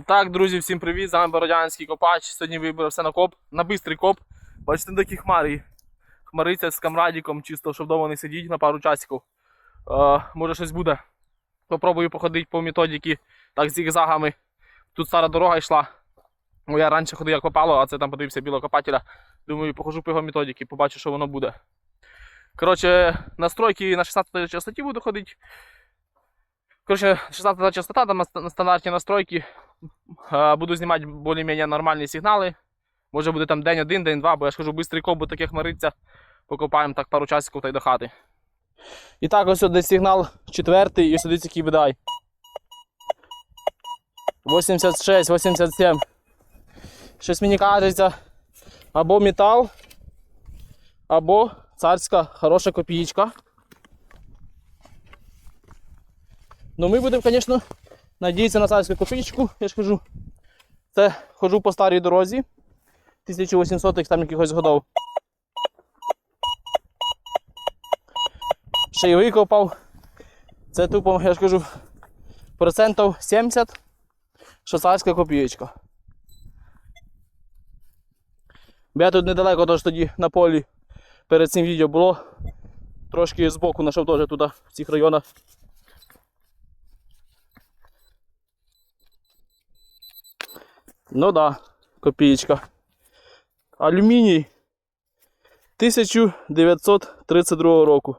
І так, друзі, всім привіт! З вами Бородянський копач. Сьогодні вибрався на коп, на бистрий коп. Бачите, такі хмари. Хмариться з камрадіком, чисто, щоб вдома не сидіти на пару часиків. Е, може щось буде. Попробую походити по методіки так зігзагами. Тут стара дорога йшла. Ну, я раніше ходив як копало, а це там подивився білого копателя. Думаю, похожу по його методіки, побачу, що воно буде. Коротше, настройки на 16 частоті буду ходити. Коротше, 16 частота, там на стандартні настройки. Е, Буду знімати більш-менш нормальні сигнали. Може буде там день один, день два, бо я ж кажу, швидкий коп, бо таке хмариться. Покопаємо так пару часиків та й до хати. І так, ось десь сигнал четвертий, і сюди який видай. 86, 87. Щось мені кажеться, або метал, або царська хороша копієчка. Ну ми будемо, звісно, надіятися на царську копійку, я ж кажу. Це ходжу по старій дорозі. 1800-х там якихось годов. Ще й викопав. Це тупо, я ж кажу, процентів 70, що царська копієчка. Бо я тут недалеко, тож тоді на полі перед цим відео було. Трошки збоку знайшов теж туди, в цих районах. Ну да, копієчка. Алюміній 1932 року.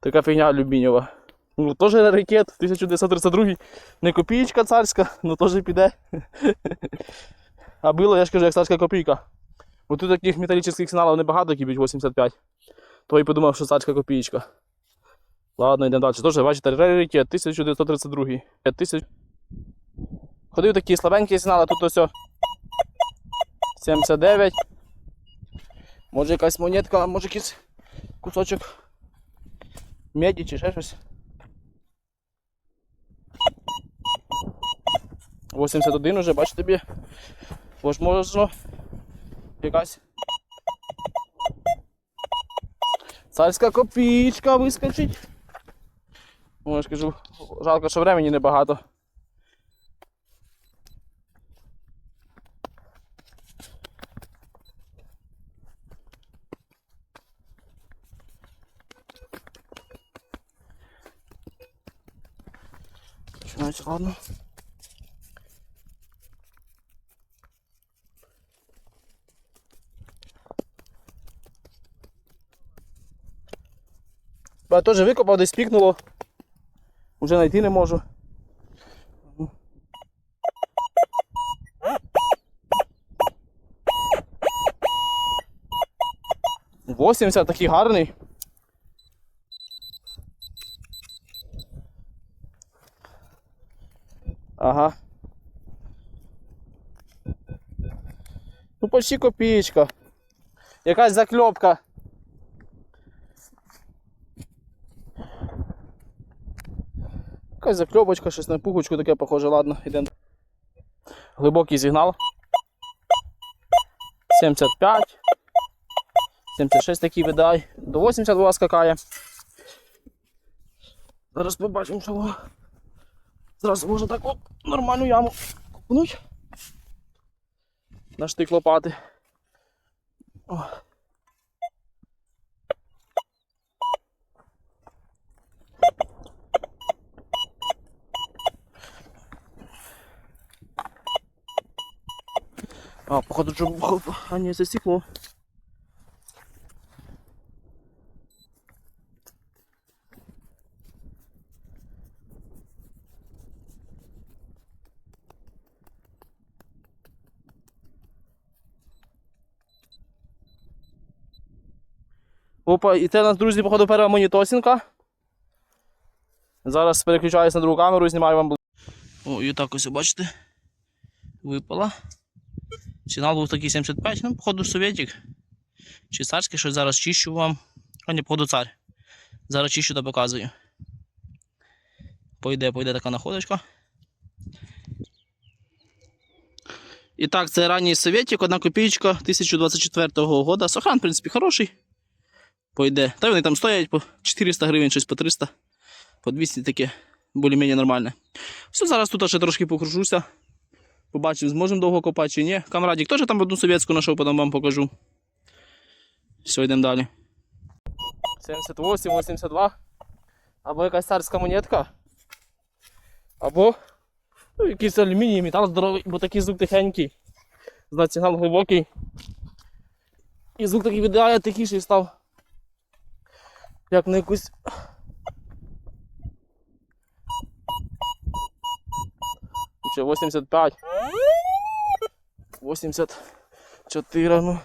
Така фігня алюмінієва. Ну, теж раритет, 1932 не копієчка царська, ну теж піде. А було, я ж кажу, як царська копійка. Бо тут таких металічних сигналів небагато, які б'ють 85. То і подумав, що царська копієчка. Ладно, йдемо далі. Теж, бачите, раритет 1932. 1000... Ходив такі слабенькі сигнали, тут ось. 79. Може якась монетка, а може якийсь кусочок меді чи ще щось. 81 уже, бачите тобі. Возможно, якась царська копійка вискочить. Ну, я ж кажу, жалко, що времени небагато. Ладно. Я теж викопав, десь пікнуло. Уже знайти не можу. Восімдесят такий гарний. Ага. Ну почти копієчка. Якась закльопка. Якась закльопочка, щось на пуговичку таке похоже, ладно, йдемо. Глибокий сигнал. 75. 76 такий видай. До 82 скакає. Зараз побачимо, що Зразу можна так оп, нормальну яму купнуть. На штик лопати. О. А, походу. А, ні, це стекло. І це у нас, друзі, походу, перша монітосінка. Зараз переключаюся на другу камеру і знімаю вам. О, і так ось бачите. Випала. Сигнал був такий 75, ну, походу, совєтик. Чи царський, щось зараз чищу вам. А ні, походу цар. Зараз чищу та показую. Пойде, пойде така находочка. І так, це ранній совєтик, одна копійка 1024 року. Сохран, в принципі, хороший. Пойде. Та вони там стоять по 400 гривень, щось по 300, по 200 таке, більш-менш нормальне. Все, зараз тут ще трошки покружуся. Побачив, зможемо довго копати чи ні. Камрадік теж там одну совєтську знайшов, потім вам покажу. Все, йдемо далі. 78, 82. Або якась царська монетка. Або ну, якийсь алюміній, метал здоровий, бо такий звук тихенький. Значить, сигнал глибокий. І звук такий віддає, тихіший став. Як на якусь. Чи 85. 84, ну.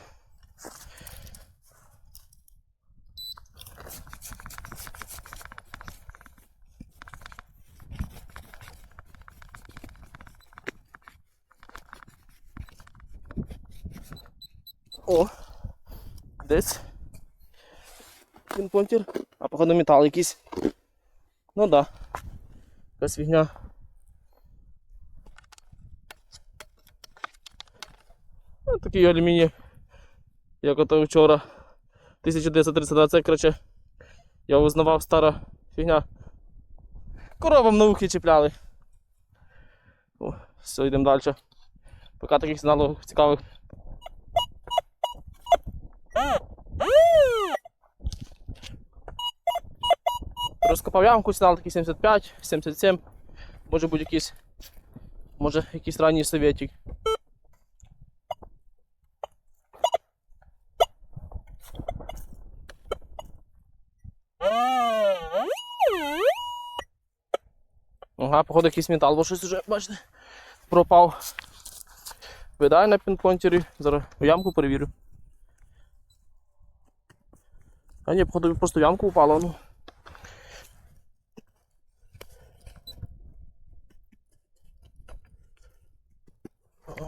О, десь. Пінпонтер. А походу метал якийсь. Ну да. Якась фігня. Ну, такий алюміній. Як ото вчора. 1932 це, коротше, я узнавав стара фігня. Коровам на ухи чіпляли. О, все, йдемо далі. Поки таких сигналів цікавих. Розкопав ямку, сигнал такий 75, 77. Може бути якийсь. Може якийсь ранній совєтик. Ага, походу якийсь метал, бо щось уже, бачите, пропав. Видаю на пінпонтері, зараз в ямку перевірю. А ні, походу просто в ямку упало, ну.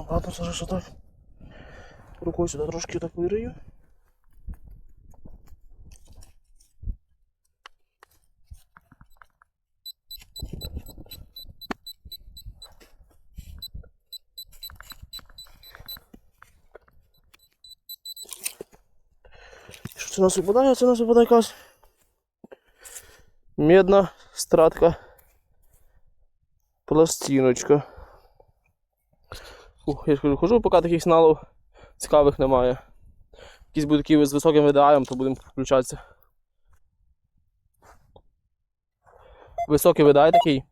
Ладно, зараз що так. Рукою сюди трошки так вирию. Що це у нас випадає? Це у нас випадає якась медна стратка. Пластиночка. Ух, я ж хожу, поки таких сигналів цікавих немає. Якісь будуть з високим VDI, то будемо включатися. Високий VDI такий.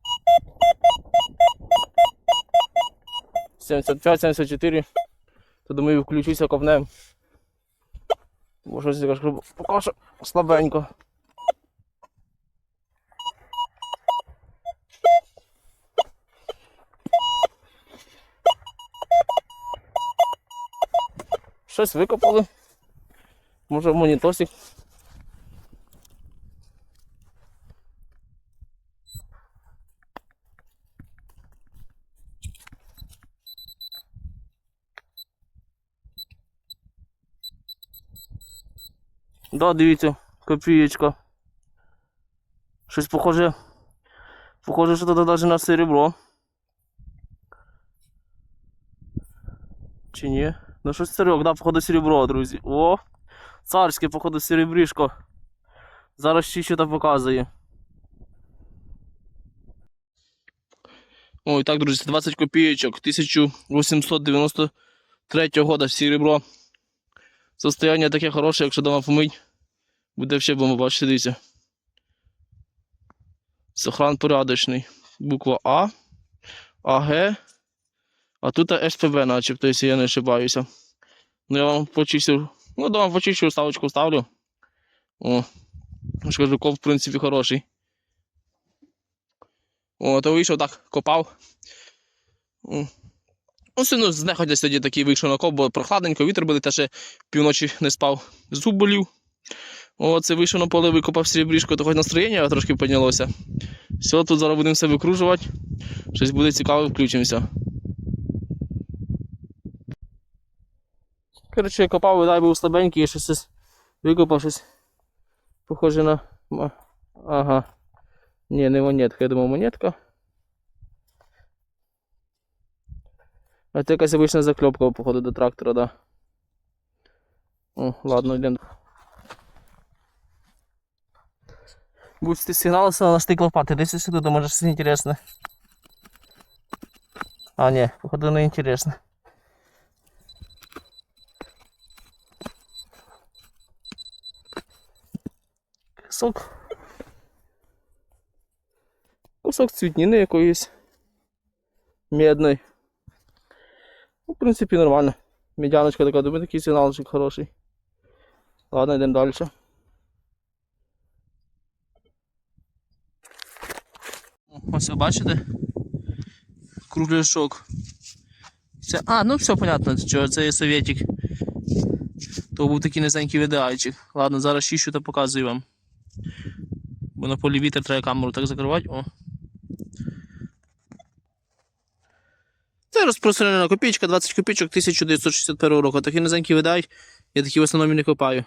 75-74. То думаю, включуся ковнем. Бо щось я кажу, поки що слабенько. Щось викопали. Може в монітосик. Да, дивіться, копієчка. Щось похоже. Похоже, що тут навіть на серебро. Чи ні? Ну щось серйок, да, походу серебро, друзі. О! Царське, походу, серебришко. Зараз ще що то показує. Ой, так, друзі, 20 копійочок, 1893 года серебро. Состояние таке хороше, якщо дома помить, буде ще бомба, бачите, дивіться. Сохран порядочний. Буква А, АГ, а тут СПБ начебто, якщо я не ошибаюся. Ну я вам почистив. Ну, дома почищу, ставочку ставлю. О. Ж кажу, коп, в принципі, хороший. О, то вийшов так, копав. О. Ну, сильно знеходя сьогодні такий вийшов на коп, бо прохладненько, вітер буде, ще півночі не спав. Зуб болів. О, це вийшов на поле, викопав серебрішко, то хоч настроєння трошки піднялося. Все, тут зараз будемо все викружувати. Щось буде цікаве, включимося. Коротше, я копав, видай був слабенький, я щось ось викопав щось. Похоже на. Ага. Ні, не монетка, я думав монетка. А це якась обична закльопка, походу, до трактора, да. О, ладно, йдемо. Будь ти сигналися на штик лопати, десь сюди, може щось інтересне. А, ні, походу не інтересно. Кусок. Кусок цвітніни якоїсь. Медний. Ну, в принципі, нормально. Медяночка така, думаю, такий сигналчик хороший. Ладно, йдемо далі. Ось ви бачите? Кругляшок. Це... А, ну все понятно, що це є совєтик. То був такий низенький видайчик. Ладно, зараз чищу та показую вам. Бо на полі вітер треба камеру так закривати. О. Це розпространена копійка, 20 копійок 1961 року. Такий низенький видай. Я такі в основному не копаю.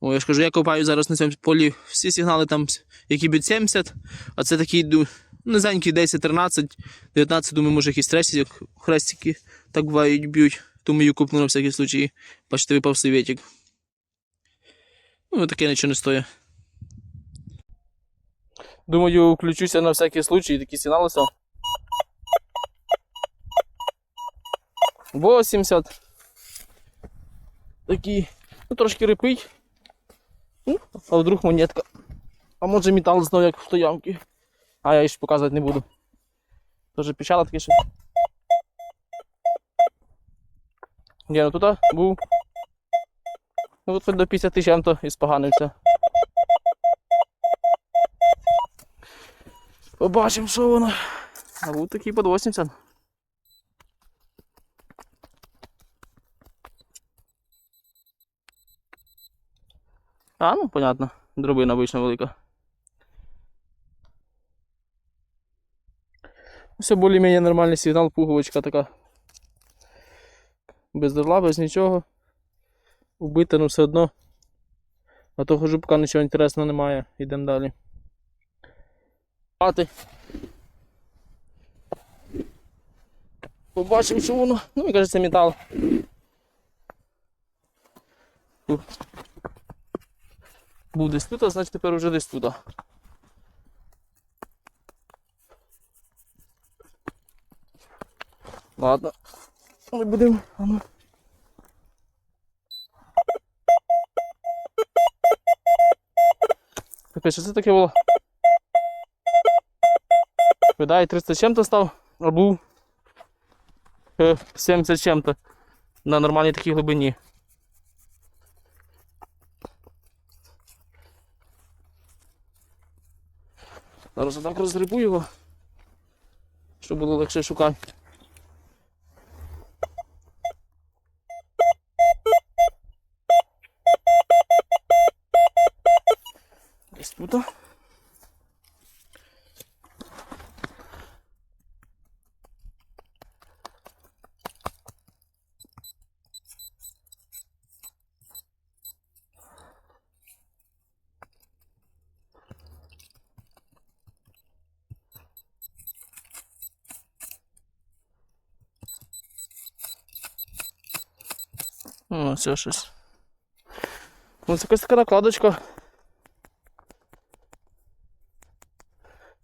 О, я ж кажу, я копаю зараз на цьому полі всі сигнали там, які б'ють 70, а це такий ду- низенький 10, 13, 19, думаю, може якісь тресі, як хрестики так бувають б'ють. Тому її купну на всякий случай. Бачите, випав совєтик. Ну, таке нічого не стоїть. Думаю, включуся на всякий случай, такі сигнали все. 80. Такий. Ну, трошки рипить. Ну, а вдруг монетка. А може метал знову як в стоянки. А я ще показувати не буду. Тоже печала таке ще. Ні, ну тут був. Ну от до 50 чим-то і споганився. Побачимо, що воно. А був такий під 80. А, ну понятно. Дробина обычно велика. Все більш-менш нормальний сигнал, пуговичка така. Без дерла, без нічого. Убита, ну все одно. А того жупка нічого інтересного немає. Йдемо далі. Побачимо, що воно. Ну, мені кажеться, метал. Був десь тут, а значить тепер уже десь туди. Ладно. Ми будемо. ну. Капець, що це таке було? Видає 300 з чим-то став, а був е, 70 чим-то на нормальній такій глибині. Зараз я так розгребу його, щоб було легше шукати. Все щось. Ось якась така накладочка.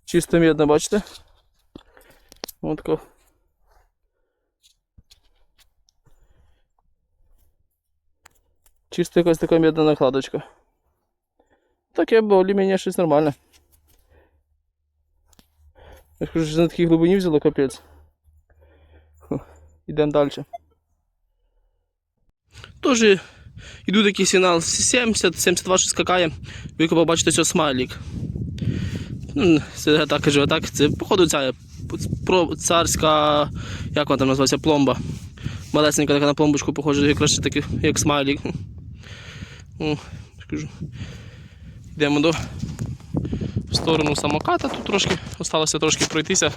Чисто медна, бачите? Ось така. Чисто якась така медна накладочка. Таке більш-менш щось нормальне. Я ж кажу, що на такій глибині взяло капець. Ідемо далі. Тоже йду такий сигнал 70, 72 щось скакає. Ви побачите цього смайлік. Ну, Це так кажу, так. Це походу ця царська, як вона там називається, пломба. Малесенька така на пломбочку похожа, якраз таки, як смайлік. О, скажу. Йдемо до в сторону самоката. Тут трошки осталося трошки пройтися.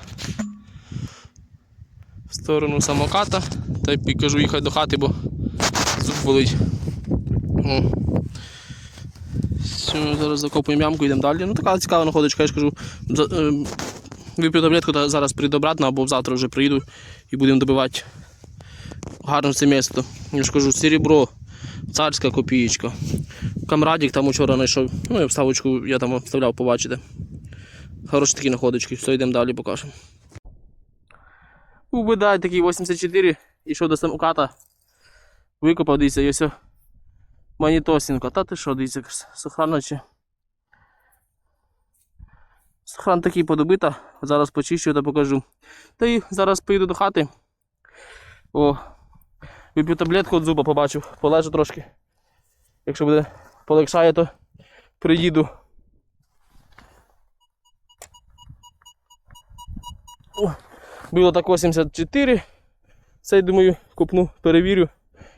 В сторону самоката. Та й кажу їхати до хати, бо болить. Зараз закопуємо ямку, йдемо далі. Ну така цікава находочка, я ж кажу. Е, вип'ю таблетку, та зараз прийду обратно, або завтра вже приїду і будемо добивати гарно це місто. Я ж кажу, серебро, царська копієчка. Камрадік там вчора знайшов. Ну і вставочку я там вставляв, побачите. Хороші такі находочки. Все, йдемо далі, покажемо. Був би дай такий 84, ішов до самоката. Викопав, дивіться, і ось манітосінка. Та ти що, дивіться, сохранно чи. Сохран такий подобита. Зараз почищу та покажу. Та й зараз поїду до хати. О, вип'ю таблетку від зуба, побачив, полежу трошки. Якщо буде полегшає, то приїду. О, було так 84. Це, думаю, купну, перевірю.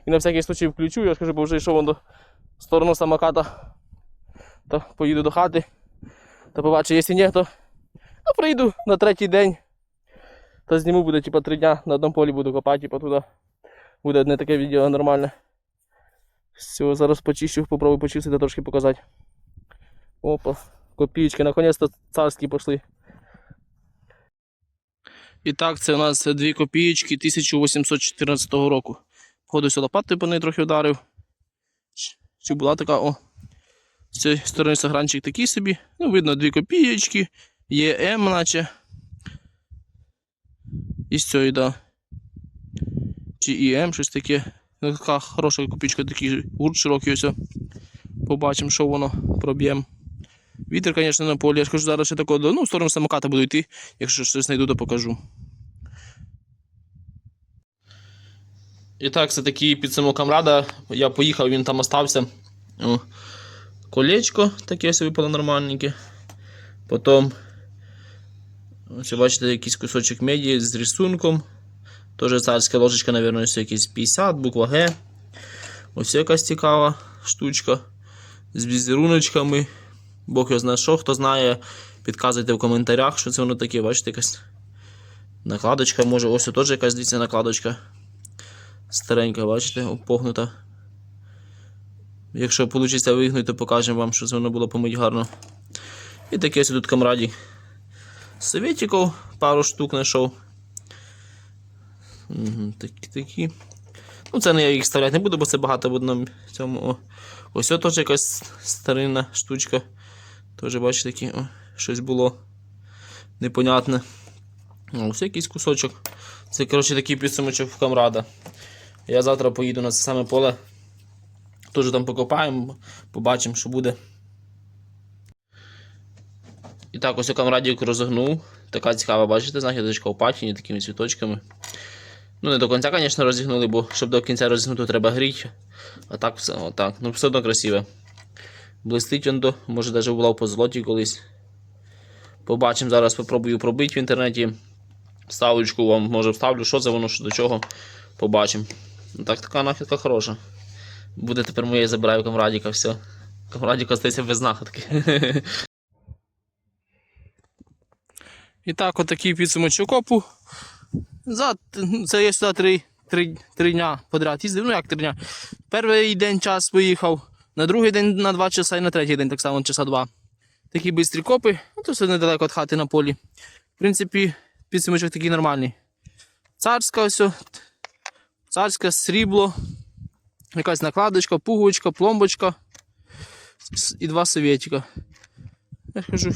І на всякий случай включу, я скажу, бо вже йшов до сторону самоката. То поїду до хати. Та побачу, якщо ні, то ну, прийду на третій день. Та зніму буде типа три дня на одному полі буду копати, типа туди. Буде одне таке відео нормальне. Все, зараз почищу, попробую почистити трошки показати. Опа, копійки, наконець-то царські пішли. І так, це у нас дві копійки 1814 року. Сюди лопатою по неї трохи вдарив. Чи- була така, о. З цієї сторони сагранчик такий собі. Ну, видно, дві копійки, є М, наче. І з цієї, да. Чи ІМ, щось таке. Ну, така хороша копійка, такий гурт широкий ось. Побачимо, що воно проб'ємо. Вітер, звісно, на полі. Я ж зараз ще такого, ну, в сторону самоката буду йти. Якщо щось знайду, то покажу. І так, це такий підсумок камрада. Я поїхав, він там остався. О, колечко таке ось випало нормальненьке. Потім, ось бачите, якийсь кусочок меді з рисунком. Теж царська ложечка, мабуть, якийсь 50, буква Г. Ось якась цікава штучка. З візеруночками. Бог його знає що, хто знає, підказуйте в коментарях, що це воно таке, бачите, якась накладочка, може, ось теж якась дивіться накладочка. Старенька, бачите, опогнута. Якщо вийде вигнути, то покажемо вам, що це воно було помить гарно. І таке ось тут камраді. Советиків пару штук знайшов. Такі, такі. Ну, це не я їх вставляти не буду, бо це багато в одному цьому. О. Ось теж якась старинна штучка. Теж, бачите, такі, о, щось було непонятне. Ось якийсь кусочок. Це, коротше, такий підсумочок в камрада. Я завтра поїду на це саме поле. Теж там покопаємо, побачимо, що буде. І так, ось я камрадік розогнув. Така цікава, бачите, знахідочка в патіні такими цвіточками. Ну, не до кінця, звісно, розігнули, бо щоб до кінця розігнути, треба гріти. А так все, отак. Ну, все одно красиве. Блистить он до, може навіть була в позолоті колись. Побачимо, зараз спробую пробити в інтернеті. Ставочку вам може вставлю, що це воно, що до чого. Побачимо. Так, така нахідка хороша. Буде тепер моє забираю камрадіка, все. Камрадіка стається без знахідки. І так, отакий підсумочок копу. За, це я сюди три, три, три дня подряд їздив. Ну як три дня. Перший день час поїхав, на другий день на два часа і на третій день так само часа два. Такі бистрі копи, ну то все недалеко від хати на полі. В принципі, підсумочок такий нормальний. Царська ось. Царське срібло, якась накладочка, пуговичка, пломбочка і два совєтика. Я кажу,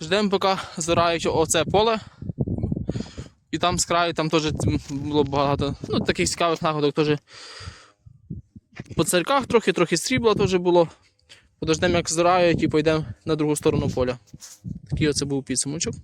ждемо, поки зирають оце поле. І там з краю там теж було багато. Ну, таких цікавих находок теж. По царьках трохи, трохи срібла теж було. Подождемо, як зирають, і поїдемо на другу сторону поля. Такий оце був підсумочок.